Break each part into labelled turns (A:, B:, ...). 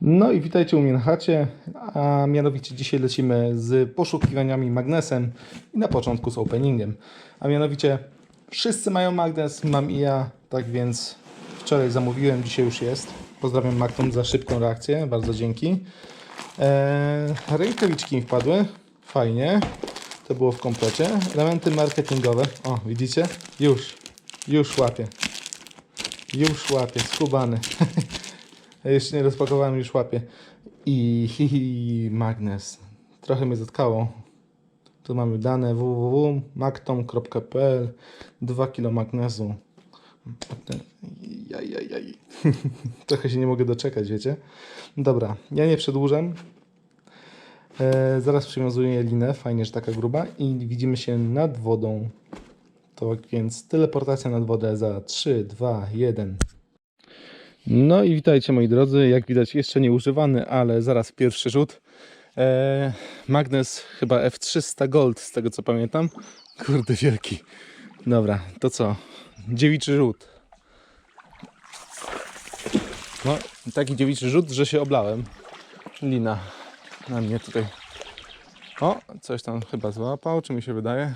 A: No i witajcie u mnie na chacie, a mianowicie dzisiaj lecimy z poszukiwaniami magnesem i na początku z openingiem. A mianowicie wszyscy mają magnes, mam i ja, tak więc wczoraj zamówiłem, dzisiaj już jest. Pozdrawiam Magną za szybką reakcję, bardzo dzięki. Eee, rękawiczki wpadły, fajnie, to było w komplecie. Elementy marketingowe, o widzicie, już, już łapię. Już łapię, skubany. Jeszcze nie rozpakowałem, już łapię. I, hi, hi, magnes. Trochę mnie zatkało. Tu mamy dane www.magtom.pl 2 kg magnezu. Jaj, jaj, jaj. Trochę się nie mogę doczekać, wiecie? Dobra, ja nie przedłużam. E, zaraz przywiązuję linę, fajnie, że taka gruba. I widzimy się nad wodą. To więc teleportacja nad wodę za 3, 2, 1. No i witajcie moi drodzy, jak widać jeszcze nie używany, ale zaraz pierwszy rzut. Eee, magnes chyba F300 Gold z tego co pamiętam. Kurde wielki. Dobra, to co? Dziewiczy rzut. No, taki dziewiczy rzut, że się oblałem. Lina na mnie tutaj. O, coś tam chyba złapał, czy mi się wydaje?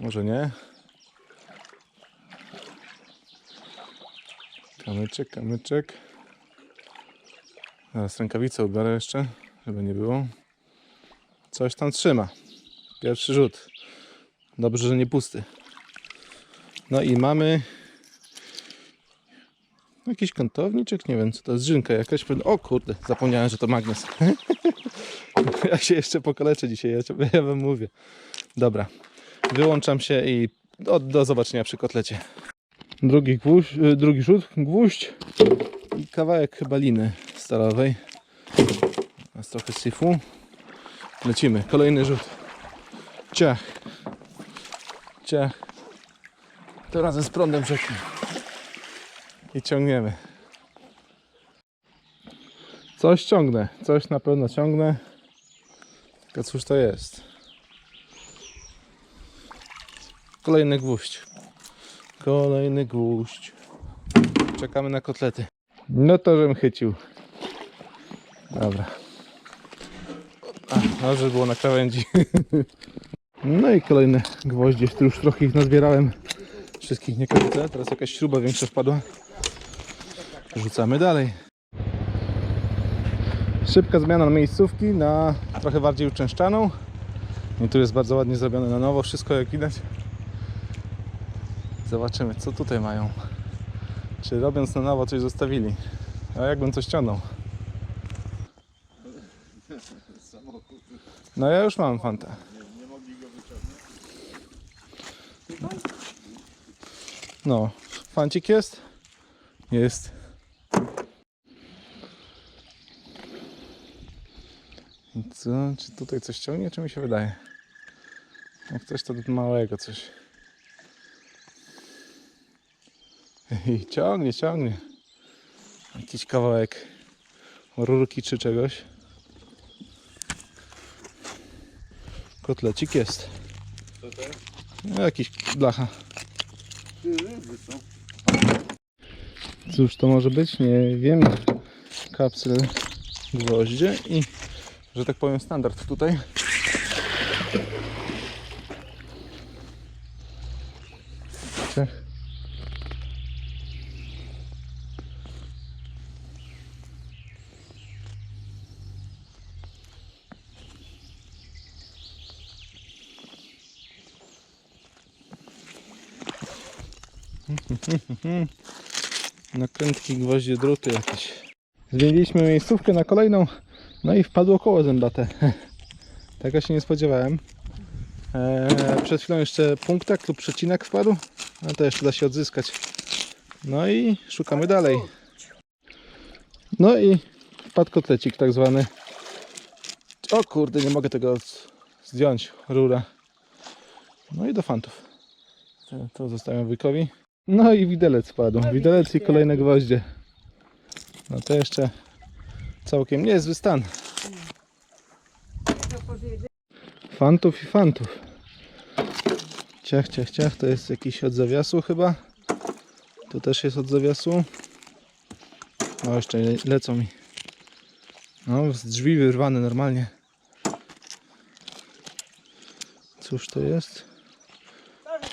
A: Może nie. Kamyczek, kamyczek. Zaraz rękawicę ubiorę jeszcze, żeby nie było. Coś tam trzyma. Pierwszy rzut. Dobrze, że nie pusty. No i mamy jakiś kątowniczek, nie wiem co to jest, drzynka jakaś. O kurde, zapomniałem, że to magnes. ja się jeszcze pokaleczę dzisiaj, ja, ja wam mówię. Dobra, wyłączam się i do, do zobaczenia przy kotlecie. Drugi, gwóźdź, y, drugi rzut, gwóźdź i kawałek chyba liny stalowej. Jest trochę syfu. Lecimy, kolejny rzut. Ciach. Ciach. To razem z prądem rzeki. I ciągniemy. Coś ciągnę, coś na pewno ciągnę. Tylko cóż to jest? Kolejny gwóźdź. Kolejny gwóźdź. Czekamy na kotlety. No to żem chycił. Dobra. A, no, żeby było na krawędzi. No i kolejne gwoździe. Tu już trochę ich nazbierałem. Wszystkich nie kończę. Teraz jakaś śruba większa wpadła. Rzucamy dalej. Szybka zmiana miejscówki na trochę bardziej uczęszczaną. I tu jest bardzo ładnie zrobione na nowo. Wszystko jak widać. Zobaczymy, co tutaj mają. Czy robiąc na nowo coś zostawili? A jakbym coś ciągnął? No ja już mam fantę. No, fancik jest? Jest. Co? Czy tutaj coś ciągnie, czy mi się wydaje? Jak coś to małego coś. I ciągnie, ciągnie. Jakiś kawałek rurki czy czegoś. Kotlecik jest. No, jakiś blacha. Cóż to może być? Nie wiem. Kapsel gwoździe i że tak powiem standard tutaj. Ciach. Nakrętki, gwoździe, druty jakieś. Zmieniliśmy miejscówkę na kolejną, no i wpadło koło zębate. Tego się nie spodziewałem. Eee, przed chwilą jeszcze punktak lub przecinek wpadł, a to jeszcze da się odzyskać. No i szukamy dalej. No i wpadł kotlecik tak zwany. O kurde, nie mogę tego zdjąć, rura. No i do fantów. To zostawiam wujkowi. No i widelec spadł. Widelec i kolejne gwoździe. No to jeszcze całkiem niezły stan. Fantów i fantów. Ciach, ciach, ciach. To jest jakiś od zawiasu chyba. Tu też jest od zawiasu. No jeszcze le- lecą mi No, z drzwi wyrwane normalnie. Cóż to jest?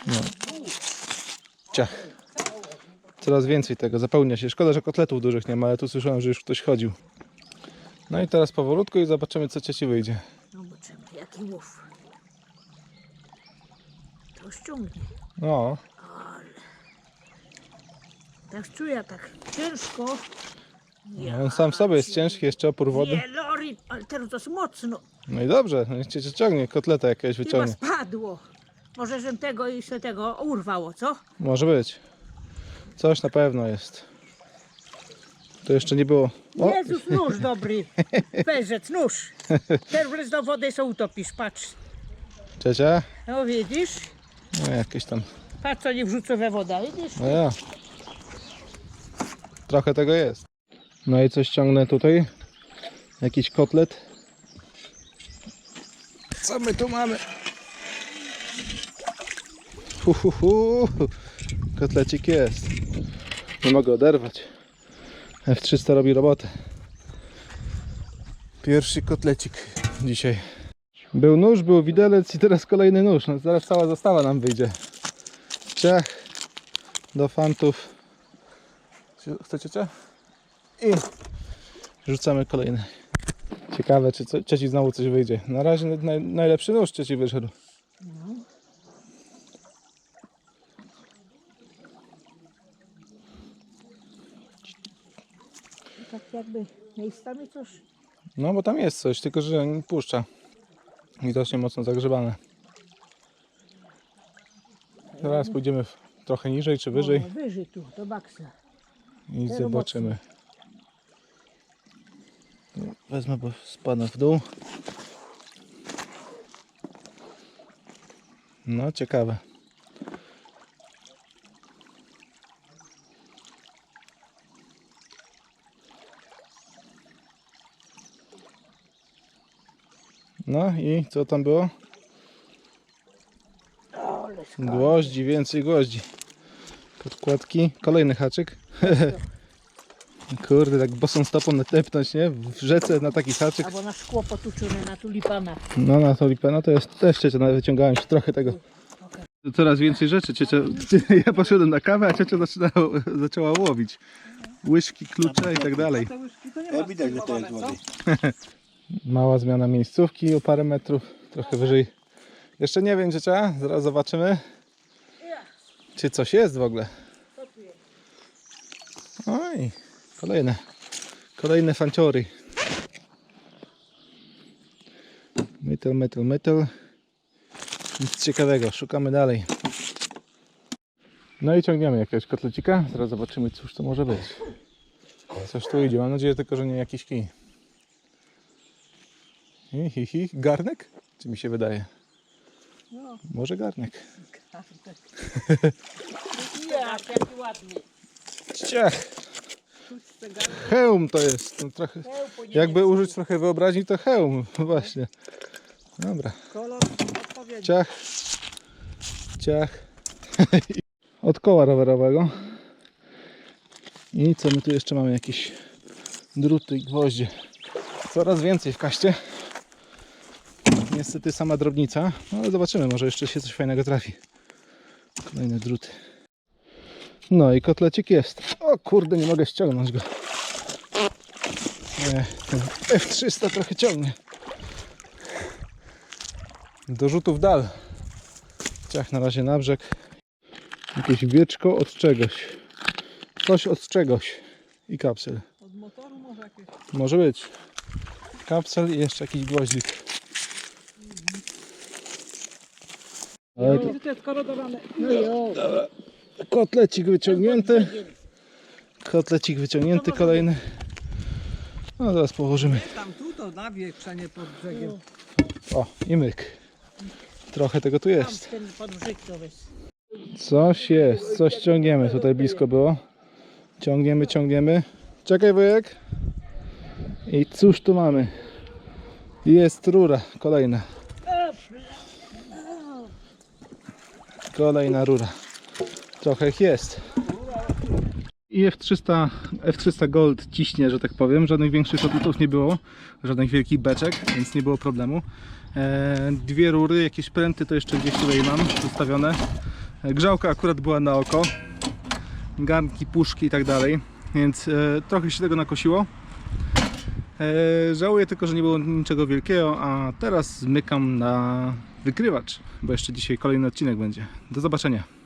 A: No. Coraz więcej tego, zapełnia się. Szkoda, że kotletów dużych nie ma, ale tu słyszałem, że już ktoś chodził. No i teraz powolutku i zobaczymy, co cieci wyjdzie.
B: Zobaczymy, jaki łów. To ściągnie.
A: No,
B: Tak czuję, tak ciężko.
A: no on sam w sobie jest ciężki, jeszcze opór wody.
B: Wieloryb, ale teraz to jest mocno.
A: No i dobrze, no niech cię ciągnie, kotleta jakiegoś
B: Chyba
A: wyciągnie.
B: spadło. Może żem tego i się tego urwało, co?
A: Może być. Coś na pewno jest. To jeszcze nie było. O,
B: Jezus, nóż dobry. Perzec, nóż. Teraz do wody się utopisz, patrz.
A: ciecia?
B: No widzisz?
A: No jakieś tam.
B: Patrz, co nie wrzucę we wodę, widzisz?
A: No ja. Trochę tego jest. No i coś ciągnę tutaj. Jakiś kotlet. Co my tu mamy? Kotlecik jest. Nie mogę oderwać. F300 robi robotę. Pierwszy kotlecik dzisiaj. Był nóż, był widelec i teraz kolejny nóż. No zaraz cała zastawa nam wyjdzie. Ciach do fantów. Chcecie cię? I rzucamy kolejny. Ciekawe, czy co, cieci znowu coś wyjdzie. Na razie naj, najlepszy nóż cieci wyszedł.
B: Tak jakby miejscami coś.
A: No bo tam jest coś, tylko że nie puszcza. Widocznie mocno zagrzebane. Teraz pójdziemy w- trochę niżej czy wyżej
B: O, wyżej tu, do baksa.
A: i
B: Zero
A: zobaczymy. Wezmę, bo spadnę w dół. No, ciekawe. No i co tam było? Gwoździ, więcej gwoździ. Podkładki, kolejny haczyk. Kurde, tak bosą stopą natepnąć, nie? W rzece na taki haczyk.
B: Albo na szkło potuczone na tulipana.
A: No na no to jest też ciocia, nawet wyciągałem się trochę tego. Coraz więcej rzeczy, ciocia, ja poszedłem na kawę, a ciocia zaczyna, zaczęła łowić. Łyżki, klucze i tak dalej.
C: Ja widać, że to jest wody.
A: Mała zmiana miejscówki o parę metrów, trochę wyżej. Jeszcze nie wiem ciocia, zaraz zobaczymy. Czy coś jest w ogóle. Oj, kolejne. Kolejne fanciory. Metal, metal, metal. Nic ciekawego, szukamy dalej. No i ciągniemy jakiegoś kotlecika. Zaraz zobaczymy, cóż to może być. Coś tu idzie. Mam nadzieję tylko, że nie jakiś kij. Hi, hi, hi. Garnek? Czy mi się wydaje?
B: No.
A: Może garnek.
B: Jak, jaki ładny.
A: Ciach. Hełm to jest. No, trochę, jakby użyć trochę wyobraźni, to hełm. Właśnie. Dobra.
B: Kolor odpowiedni.
A: Ciach. Ciach. Od koła rowerowego. I co my tu jeszcze mamy? Jakieś druty i gwoździe. Coraz więcej w kaście. Niestety sama drobnica, no ale zobaczymy, może jeszcze się coś fajnego trafi. Kolejne druty. No i kotlecik jest. O kurde, nie mogę ściągnąć go. Nie, ten F300 trochę ciągnie. Do rzutów dal. Ciach na razie na brzeg. Jakieś wieczko od czegoś. Coś od czegoś. I kapsel.
B: Od motoru może jakieś.
A: Może być. Kapsel i jeszcze jakiś gwoździk. Ale to
B: to jest korodowane. No
A: kotlecik wyciągnięty. Kotlecik wyciągnięty kolejny. No zaraz położymy.
C: Tam tu to pod brzegiem.
A: O, i myk. Trochę tego tu jest. Coś jest, coś ciągniemy. Tutaj blisko było. Ciągniemy, ciągniemy. Czekaj wujek. I cóż tu mamy? Jest rura, kolejna. Kolejna rura. Trochę ich jest. I F300, F300 Gold ciśnie, że tak powiem. Żadnych większych odlotów nie było, żadnych wielkich beczek, więc nie było problemu. E, dwie rury, jakieś pręty to jeszcze gdzieś tutaj mam zostawione. E, grzałka akurat była na oko. Garnki, puszki i tak dalej, więc e, trochę się tego nakosiło. Żałuję tylko, że nie było niczego wielkiego, a teraz zmykam na wykrywacz, bo jeszcze dzisiaj kolejny odcinek będzie. Do zobaczenia.